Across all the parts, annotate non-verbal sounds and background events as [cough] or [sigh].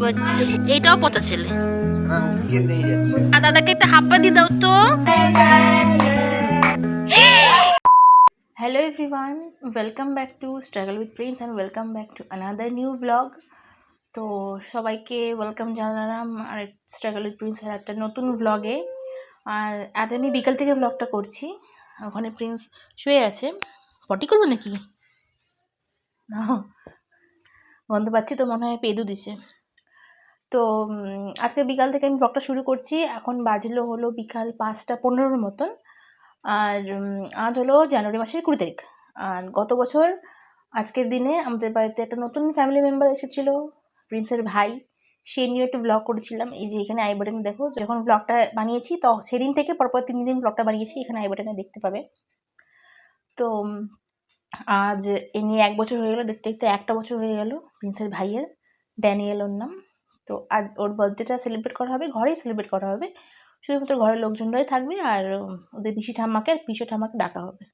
Birthday এইটাও পচা ছেলে। আর দাদাকে একটা হাপ্পা দিয়ে দাও তো। Hello everyone welcome back to struggle with Prince and welcome back to another new blog তো সবাইকে ওয়েলকাম জানালাম আর স্ট্রাগল উইথ প্রিন্সের একটা নতুন ব্লগে আর আজ আমি বিকাল থেকে ব্লগটা করছি। ওখানে প্রিন্স শুয়ে আছে। পটি করব নাকি? গন্ধ পাচ্ছি তো মনে হয় পেদু দিছে। তো আজকে বিকাল থেকে আমি ব্লগটা শুরু করছি। এখন বাজলো হলো বিকাল পাঁচটা পনেরোর মতন। আর আজ হলো জানুয়ারি মাসের কুড়ি তারিখ। আর গত বছর, আজকের দিনে আমাদের বাড়িতে একটা নতুন ফ্যামিলি মেম্বার এসেছিল প্রিন্সের ভাই। সে নিয়ে একটা ব্লগ করেছিলাম। এই যে এখানে আই বাটনে দেখো, যখন ব্লগটা বানিয়েছি, তো, সেদিন থেকে পরপর তিন দিন ব্লগটা বানিয়েছি, এখানে আই বাটনে দেখতে পাবে। তো, আজ এ নিয়ে এক বছর হয়ে গেলো, দেখতে দেখতে একটা বছর হয়ে গেল প্রিন্সের ভাইয়ের ড্যানিয়েল ওর নাম। তো আজ ওর বার্থডেটা সেলিব্রেট করা হবে, ঘরেই সেলিব্রেট করা হবে। শুধুমাত্র ঘরের লোকজনরাই থাকবে আর ওদের পিসি ঠাম্মাকে আর পিসো ঠাম্মাকে ডাকা হবে।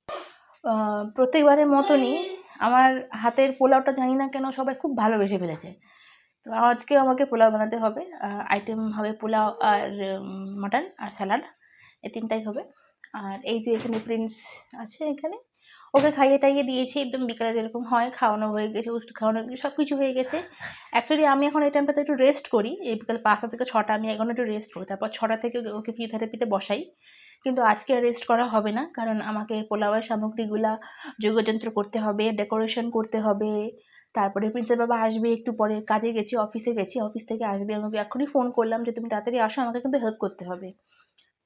প্রত্যেকবারের মতনই আমার হাতের পোলাওটা জানি না কেন সবাই খুব ভালোবেসে ফেলেছে। তো আজকে আমাকে পোলাও বানাতে হবে। আইটেম হবে পোলাও আর মাটন আর স্যালাড এই তিনটাই হবে। আর এই যে এখানে প্রিন্স আছে এখানে ওকে খাইয়ে টাইয়ে দিয়েছি, একদম বিকালে যেরকম হয়, খাওয়ানো হয়ে গেছে, ওষুধ খাওয়ানো হয়ে গেছে সব কিছু হয়ে গেছে। অ্যাকচুয়ালি আমি এখন এই টাইমটাতে একটু রেস্ট করি, এই বিকাল পাঁচটা থেকে ছটা, আমি এখন একটু রেস্ট করি, তারপর ছটা থেকে ওকে ফিজিওথেরাপিতে বসাই। কিন্তু আজকে আর রেস্ট করা হবে না, কারণ আমাকে পোলাওয়ের সামগ্রীগুলা, যোগযন্ত্র করতে হবে ডেকোরেশন করতে হবে, তারপরে প্রিন্সের বাবা আসবে একটু পরে, কাজে গেছি অফিসে গেছি অফিস থেকে আসবে আমাকে এখনই ফোন করলাম যে, তুমি তাড়াতাড়ি আসো, আমাকে কিন্তু হেল্প করতে হবে।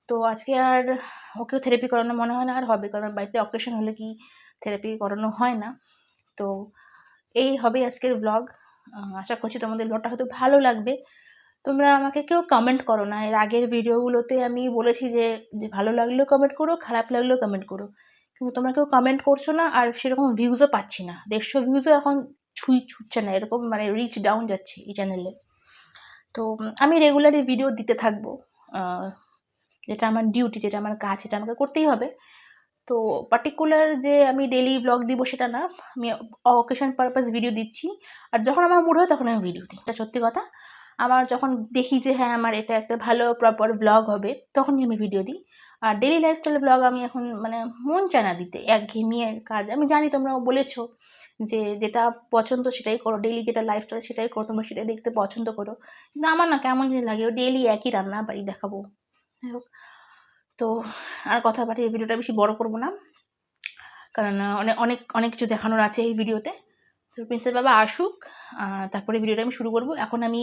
তো আজকে আর ওকেও থেরাপি করানো মনে হয় না আর হবে, কারণ বাড়িতে অপারেশন হলে কি থেরাপি করানো হয় না। তো এই হবে আজকের ব্লগ আশা করছি তোমাদের ব্লগটা হয়তো ভালো লাগবে। তোমরা আমাকে কেউ কমেন্ট করো না। এর আগের ভিডিওগুলোতে আমি বলেছি যে যে ভালো লাগলেও কমেন্ট করো, খারাপ লাগলেও কমেন্ট করো। কিন্তু তোমরা কেউ কমেন্ট করছ না আর সেরকম ভিউজও পাচ্ছি না। দেড়শো ভিউজও এখন ছুঁই ছুটছে না, এরকম মানে রিচ ডাউন যাচ্ছে এই চ্যানেলে তো, আমি রেগুলারই ভিডিও দিতে থাকব। যেটা আমার ডিউটি যেটা আমার কাজ, সেটা আমাকে করতেই হবে। তো পার্টিকুলার যে আমি ডেলি ব্লগ দিব সেটা না, আমি অকেশন পারপাস ভিডিও দিচ্ছি। আর যখন আমার মুড হয় তখন আমি ভিডিও দিই। এটা সত্যি কথা। আমার যখন দেখি যে হ্যাঁ আমার এটা একটা ভালো প্রপার ব্লগ হবে, তখনই আমি ভিডিও দিই। আর ডেলি লাইফস্টাইল ব্লগ আমি এখন মানে মন চায় না দিতে। একঘেয়েমিয়ে কাজ। আমি জানি তোমরা বলেছ যে যেটা পছন্দ সেটাই করো। ডেলি যেটা লাইফস্টাইল সেটাই করো, তোমরা সেটাই দেখতে পছন্দ করো। কিন্তু আমার না কেমন জানি লাগে। ডেলি একই রান্না বাড়ি দেখাবো। যাই হোক, তো আর কথা বাড়ি এই ভিডিওটা বেশি বড় করব না। কারণ অনেক অনেক অনেক কিছু দেখানোর আছে এই ভিডিওতে। তো প্রিন্সের বাবা আসুক তারপরে ভিডিওটা আমি শুরু করব। এখন আমি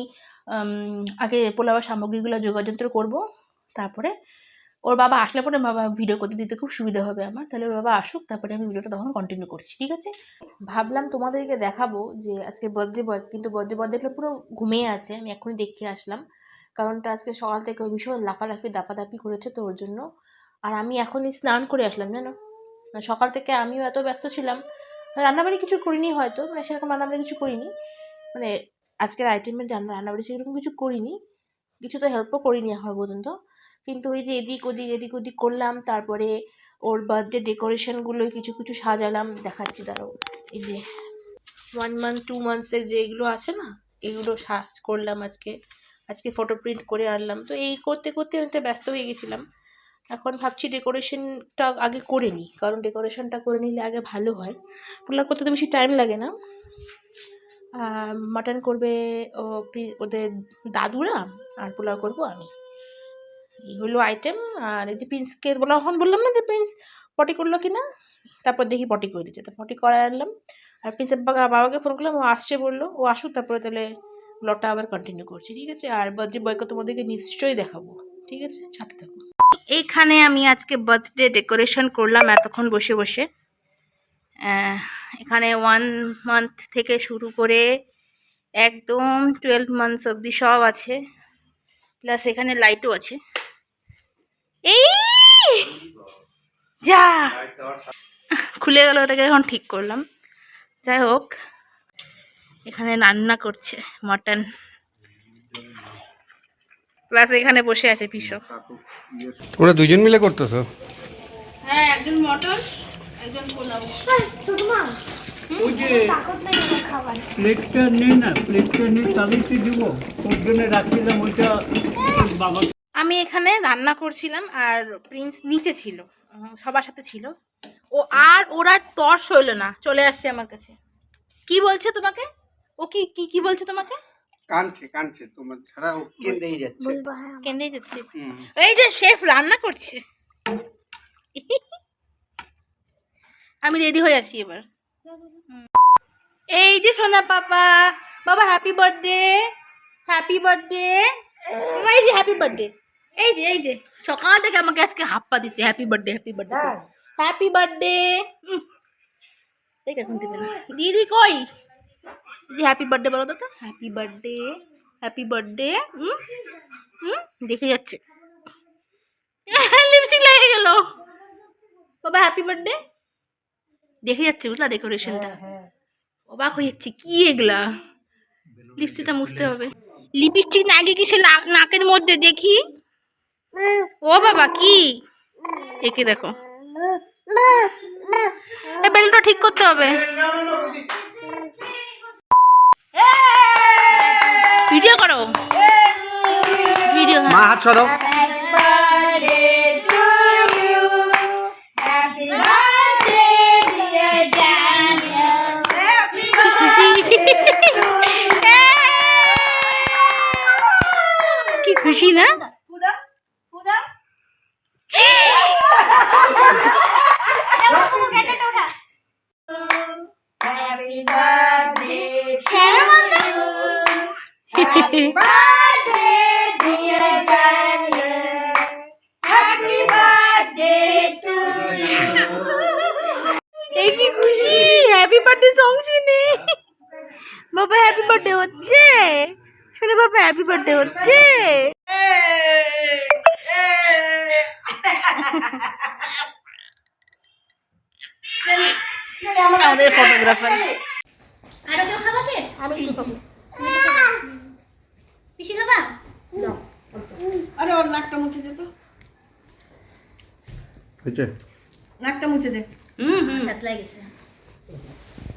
আগে পোলাওয়ার সামগ্রীগুলো যোগাযন্ত্র করব। তারপরে ওর বাবা আসলে পরে বাবা ভিডিও করতে দিতে খুব সুবিধা হবে আমার। তাহলে ওর বাবা আসুক, তারপরে আমি ভিডিওটা তখন কন্টিনিউ করছি, ঠিক আছে? ভাবলাম তোমাদেরকে দেখাবো যে আজকে বার্থডে বয় কিন্তু বার্থডে বয় দেখলে পুরো ঘুমিয়ে আছে, আমি এখনই দেখিয়ে আসলাম। কারণটা আজকে সকাল থেকে ও ভীষণ লাফালাফি, দাপাদাপি করেছে তো ওর জন্য। আর আমি এখনই স্নান করে আসলাম, জানো? মানে সকাল থেকে আমিও এত ব্যস্ত ছিলাম। রান্নাবাড়ি কিছু করিনি হয়তো মানে সেরকম রান্নাবাড়ি কিছু করিনি। মানে আজকের আইটেমের রান্না, রান্নাবাড়ি সেরকম কিছু করিনি। কিছু তো হেল্পও করিনি এখন পর্যন্ত। কিন্তু ওই যে এদিক ওদিক এদিক ওদিক করলাম, তারপরে ওর বার্থডে ডেকোরেশনগুলো কিছু কিছু সাজালাম, দেখাচ্ছি, দাঁড়াও। এই যে ওয়ান মান্থ টু মান্থসের যে এগুলো আছে না, এগুলো সাজ, করলাম আজকে। আজকে ফটো প্রিন্ট করে আনলাম। তো এই করতে করতে অনেকটা ব্যস্ত হয়ে গেছিলাম। এখন ভাবছি ডেকোরেশনটা আগে করে নিই, কারণ ডেকোরেশনটা করে নিলে আগে ভালো হয়। পোলাও করতে তো বেশি টাইম লাগে না? মাটন করবে ও ওদের দাদুরা, আর পোলাও করব আমি। এই হলো আইটেম আর এই যে প্রিন্সকে বলা, এখন বললাম না যে প্রিন্স পটি করল কি না তারপর দেখি পটি করে দিচ্ছে। তো পটি করায় আনলাম। আর প্রিন্সের বাবা- বাবাকে ফোন করলাম, ও আসছে বলল। ও আসুক তারপরে তাহলে ব্লগটা আবার কন্টিনিউ করছি, ঠিক আছে? আর বার্থডে বয়কে তোমাদেরকে নিশ্চয়ই দেখাবো, ঠিক আছে? সাথে থাকো। এইখানে আমি আজকে বার্থডে ডেকোরেশন করলাম এতক্ষণ বসে বসে। এখানে ওয়ান মান্থ থেকে শুরু করে একদম টুয়েলভ মান্থস অবধি সব আছে। প্লাস এখানে লাইটও আছে। এই! যা! খুলে গেল, ওটাকে এখন ঠিক করলাম। যাই হোক এখানে রান্না করছে মটন। প্লাস এখানে বসে আছে পিসো। তোমরা দুজন মিলে করতেছো? হ্যাঁ একজন মটন একজন পোলাও। ছোট মা। প্লেটটা নেই না প্লেটটা নেই তাহলেই তো দিব। ওর জন্য রাখছিলাম ওইটা বাবা আমি এখানে রান্না করছিলাম আর প্রিন্স নিচে ছিল সবার সাথে ছিল। ও আর ওর আর তর্স হইল না চলে আসছে আমার কাছে। কি বলছে তোমাকে? ও কি কি কি বলছে তোমাকে? কানছে কানছে তোমার ছাড়া ও কেঁদেই যাচ্ছে। কেন্দ্রেই যাচ্ছে। এই যে শেফ রান্না করছে। আমি রেডি হয়ে আসি এবার। এই যে সোনা পাপা বাবা হ্যাপি বার্থডে হ্যাপি বার্থডে এই যে হ্যাপি বার্থডে এই যে এই যে সকাল থেকে আমাকে আজকে হাপ্পা দিছে happy birthday happy birthday happy birthday দেখ এখন দিবে না। দিদি কই? জি হ্যাপি বার্থডে বলো তো তো? হ্যাপি বার্থডে হ্যাপি বার্থডে হুম? হুম? দেখে যাচ্ছে। [laughs] লিপস্টিক লেগে গেল। বাবা হ্যাপি বার্থডে দেখে যাচ্ছে বুঝলা ডেকোরেশনটা অবাক হয়ে যাচ্ছে কি এগুলা? লিপস্টিকটা মুছতে হবে। লিপস্টিক না আগে কি সে নাক- নাকের মধ্যে দেখি? ও বাবা কি? একে দেখো। এ বেলটা ঠিক করতে হবে। ভিডিও করো। ভিডিও মা হাত ছড়ো [laughs] কি খুশি না? সং শুনে বাবা হ্যাপি বার্থডে হচ্ছে। শুনে বাবা হ্যাপি বার্থডে হচ্ছে। আমাদের ফটোগ্রাফার আরও কেউ খাবাতে আমি একটু খাব। পিসি খাবা? আরে ওর নাকটা মুছে দে তো। নাকটা মুছে দে। হুম হুম গেছে।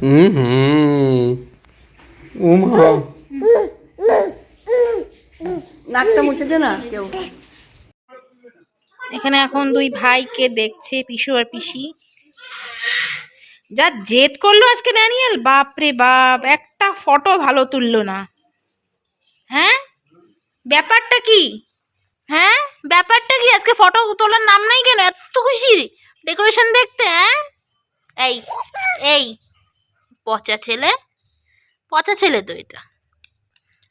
মা নাকটা মুছে দে না কেউ। এখানে এখন দুই ভাইকে দেখছে পিসু আর পিসি। যা জেদ করল আজকে ড্যানিয়েল বাপ রে বাপ, একটা ফটো ভালো তুললো না। হ্যাঁ? ব্যাপারটা কি? হ্যাঁ? ব্যাপারটা কি? আজকে ফটো তোলার নাম নাই কেন? এত খুশি? ডেকোরেশন দেখতে হ্যাঁ? এই এই। পচা ছেলে পচা ছেলে তো এটা।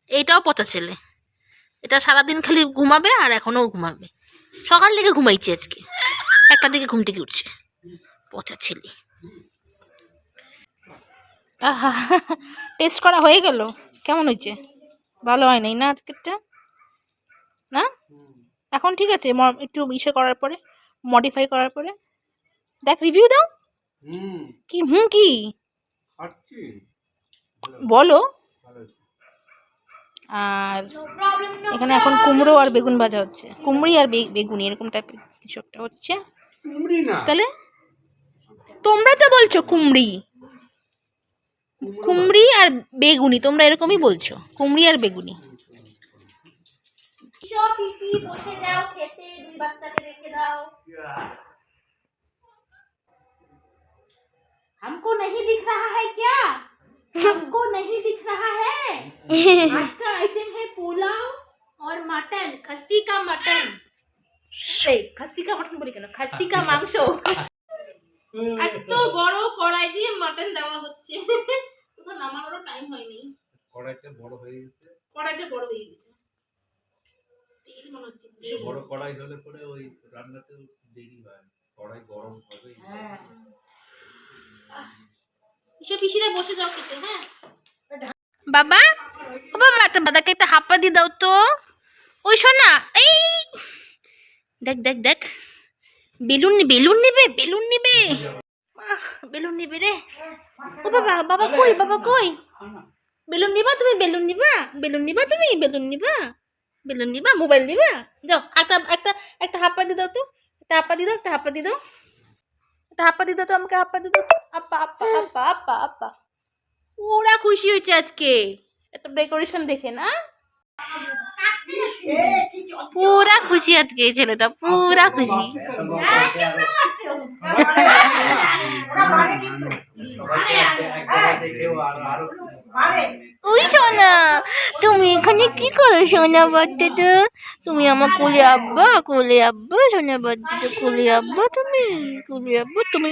এইটাও পচা ছেলে। এটা সারাদিন খালি ঘুমাবে আর এখনও ঘুমাবে। সকাল থেকে ঘুমাইছে আজকে। একটা দিকে ঘুম থেকে উঠছে। পচা ছেলে। আহা টেস্ট করা হয়ে গেল। কেমন হয়েছে? ভালো হয় নাই না আজকেরটা? না? এখন ঠিক আছে ম- একটু ইসে করার পরে মডিফাই করার পরে। দেখ রিভিউ দাও। হুম। কি হুম কি? বলো। আর এখানে এখন কুমড়ো আর বেগুন ভাজা হচ্ছে। কুমড়ি আর বেগুনি এরকম টাইপের কিছু একটা হচ্ছে। তাহলে তোমরা তো বলছো কুমড়ি। কুমড়ি আর বেগুনি তোমরা এরকমই বলছো। কুমড়ি আর বেগুনি। বসে যাও খেতে দুই বাচ্চাকে রেখে দাও। हमको नहीं दिख रहा है क्या हमको नहीं दिख रहा है आज का आइटम है पुलाव और मटन खस्सी का मटन এই খাসি কা মটন বলি কেন খাসি কা মাংস এত বড় কড়াই দিয়ে মাটন দেওয়া হচ্ছে কোথাও নামানোরও টাইম হয়নি কড়াইটা বড় হয়ে গেছে কড়াইটা বড় হয়ে গেছে তেল মনে হচ্ছে বেশি বড় কড়াই হলে পরে ওই রান্নাতে দেরি হয় কড়াই গরম হবে এসব পিসিরা বসে হ্যাঁ? বাবা, ও বাবা, তো দাদাকে একটা হাপ্পা দিয়ে দাও তো। ওই শোনা এই! দেখ দেখ দেখ। বেলুন বেলুন নেবে বেলুন নেবে। বেলুন নেবে রে। ও বাবা বাবা কই বাবা কই? বেলুন নিবা তুমি, বেলুন নিবা বেলুন নিবা তুমি, বেলুন নিবা বেলুন নিবা, মোবাইল নিবা। যাও, একটা একটা একটা হাপ্পা দিয়ে দাও তো, একটা হাপ্পা দিয়ে দাও, একটা হাপ্পা দিয়ে দাও। একটা হাপ্পা দিয়ে দাও তো, আমাকে হাপ্পা দিয়ে দাও। তো। আপা আপা আপা আপা। ওরা খুশি হয়েছে আজকে। এত ডেকোরেশন দেখে না? পুরা খুশি আজকে এই ছেলেটা পুরা খুশি। [laughs] সবাইকে ওই সোনা তুমি এখানে কি করো সোনা বাচ্চাটা তুমি আমার কোলে আব্বা কোলে আব্বা সোনা বাচ্চাটা কোলে আব্বা তুমি কোলে আব্বা তুমি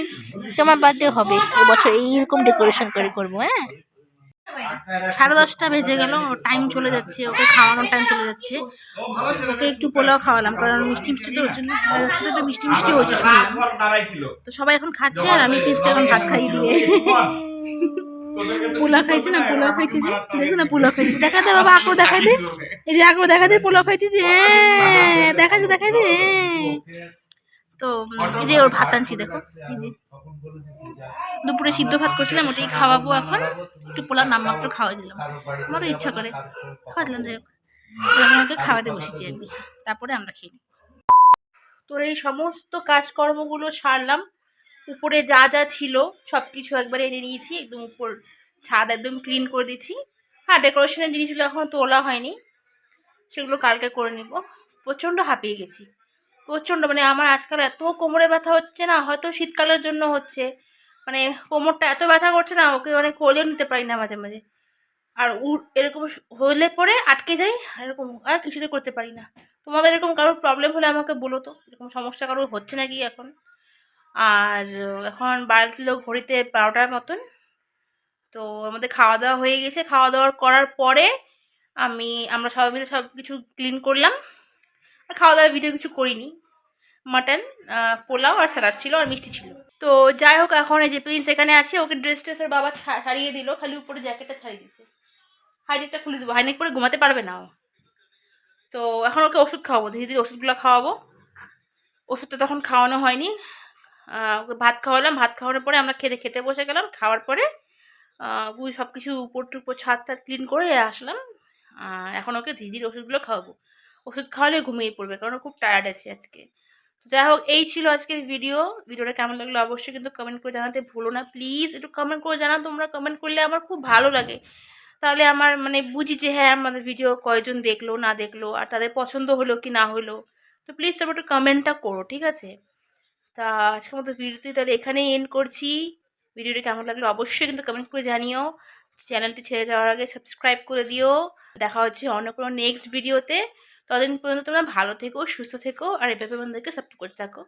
তোমার বার্থডে হবে। এবছর এইরকম ডেকোরেশন করে করব হ্যাঁ? সাড়ে দশটা বেজে গেল টাইম চলে যাচ্ছে ওকে খাওয়ানোর টাইম চলে যাচ্ছে। ওকে একটু পোলাও খাওয়ালাম কারণ মিষ্টি মিষ্টি তো ওর জন্য তো একটু মিষ্টি মিষ্টি হয়েছে তো সবাই এখন খাচ্ছে আর আমি পিসকে এখন ভাত খাই দিয়ে পোলাও খাইছি না পোলাও খাইছি যে? দেখো না পোলাও খাইছি। দেখা দে বাবা আকর দেখা দে। এই যে আকর দেখা দে পোলাও খাইছি যে। দেখা দে দেখা দে। তো এই যে ওর ভাত আনছি দেখো। এই যে। দুপুরে সিদ্ধ ভাত করছিলাম ওটাই খাওয়াবো এখন। একটু পোলাও নামমাত্র খাওয়াই দিলাম। আমারও ইচ্ছা করে। খাওয়া দিলাম যাই হোক। ওকে খাওয়াতে বসেছি আমি তারপরে আমরা খেয়ে। তোর এই সমস্ত কাজকর্মগুলো সারলাম। উপরে যা যা ছিল সব কিছু একবার এনে নিয়েছি, একদম উপর ছাদ একদম ক্লিন করে দিয়েছি। হ্যাঁ ডেকোরেশনের জিনিসগুলো এখনও তোলা হয়নি, সেগুলো কালকে করে নিব। প্রচণ্ড হাঁপিয়ে গেছি। প্রচণ্ড মানে আমার আজকাল এত কোমরে ব্যথা হচ্ছে না, হয়তো শীতকালের জন্য হচ্ছে। মানে কোমরটা এত ব্যথা করছে না, ওকে মানে কোলেও নিতে পারি না মাঝে মাঝে। আর এরকম হলে পরে আটকে যাই, এরকম আর কিছুতে করতে পারি না। তোমাদের এরকম কারোর প্রবলেম হলে আমাকে বলো তো, এরকম সমস্যা কারোর হচ্ছে নাকি এখন? আর এখন বাড়ছিল ঘড়িতে বারোটার মতন। তো আমাদের খাওয়া দাওয়া হয়ে গেছে। খাওয়া দাওয়া করার পরে আমি, আমরা সবাই মিলে সব কিছু ক্লিন করলাম। আর খাওয়া দাওয়ার ভিডিও কিছু করিনি। মাটন পোলাও আর স্যালাড ছিল আর মিষ্টি ছিল। তো যাই হোক, এখন এই যে প্রিন্স এখানে আছে, ওকে ড্রেস ট্রেসের বাবা ছাড়িয়ে দিল। খালি উপরে জ্যাকেটটা ছাড়িয়ে দিয়েছে। হাইনেকটা খুলে দেবো। হাইনেক পরে ঘুমাতে পারবে না ও। তো এখন ওকে ওষুধ খাওয়াবো। ধীরে ধীরে ওষুধগুলো খাওয়াবো। ওষুধটা তখন খাওয়ানো হয়নি। ভাত খাওয়ালাম, ভাত খাওয়ানোর পরে আমরা খেতে খেতে বসে গেলাম। খাওয়ার পরে সব কিছু উপর টুপর ছাদ টাদ ক্লিন করে আসলাম। এখন ওকে ধীরে ধীরে ওষুধগুলো খাওয়াবো। ওষুধ খাওয়ালে ঘুমিয়ে পড়বে, কারণ খুব টায়ার্ড আছে আজকে। যাই হোক, এই ছিল আজকের ভিডিও ভিডিওটা কেমন লাগল অবশ্যই কিন্তু কমেন্ট করে জানাতে ভুলো না। প্লিজ একটু কমেন্ট করে জানাও, তোমরা কমেন্ট করলে আমার খুব ভালো লাগে। তাহলে আমার মানে বুঝি যে হ্যাঁ আমাদের ভিডিও কয়জন দেখল, না দেখল, আর তাদের পছন্দ হলো কি না হলো। তো প্লিজ তোমরা একটু কমেন্টটা করো, ঠিক আছে? তা আজকের মতো ভিডিওটি তাহলে এখানেই এন্ড করছি। ভিডিওটি কেমন লাগল অবশ্যই কিন্তু কমেন্ট করে জানিও। চ্যানেলটি ছেড়ে যাওয়ার আগে সাবস্ক্রাইব করে দিও। দেখা হচ্ছে অন্য কোনো নেক্সট ভিডিওতে ততদিন পর্যন্ত তোমরা ভালো থেকো, সুস্থ থেকো, আর এভাবে আমাদেরকে সাপোর্ট করতে থাকো।